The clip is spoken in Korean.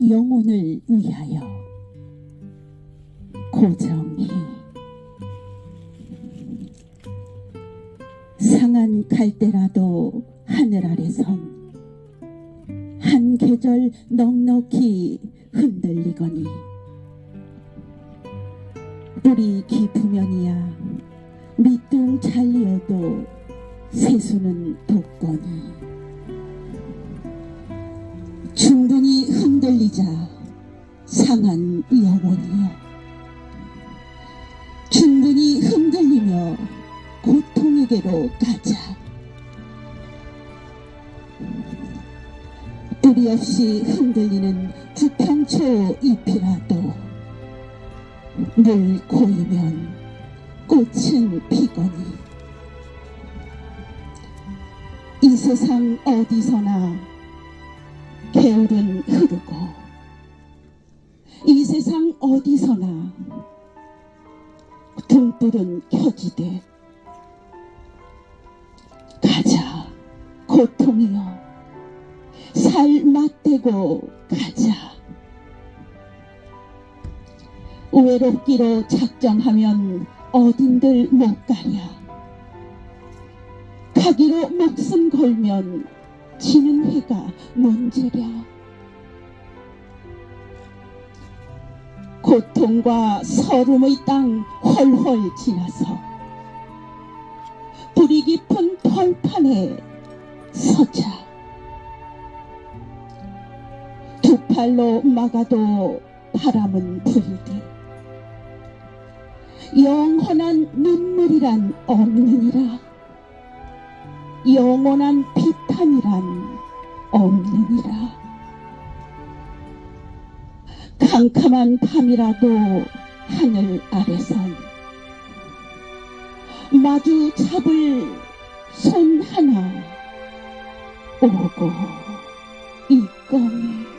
영혼을 위하여 고정히 상한 갈대라도 하늘 아래 선 한 계절 넉넉히 흔들리거니 뿌리 깊으면이야 밑둥 잘리어도 세수는 돋거니 충분히 흔들리자 상한 영혼이여. 충분히 흔들리며 고통에게로 가자. 뿌리 없이 흔들리는 부평초 잎이라도 물 고이면 꽃은 피거니. 이 세상 어디서나 개울은 흐르고 이 세상 어디서나 등불은 켜지되 가자 고통이여. 살 맞대고 가자. 외롭기로 작정하면 어딘들 못 가랴. 가기로 목숨 걸면 지는 해가 뭔지랴 고통과 서름의 땅 헐헐 지나서 뿌리 깊은 벌판에 서자. 두 팔로 막아도 바람은 불듯 영원한 눈물이란 없느니라. 영원한 비탄이란 없느니라. 캄캄한 밤이라도 하늘 아래선 마주 잡을 손 하나 오고 있거니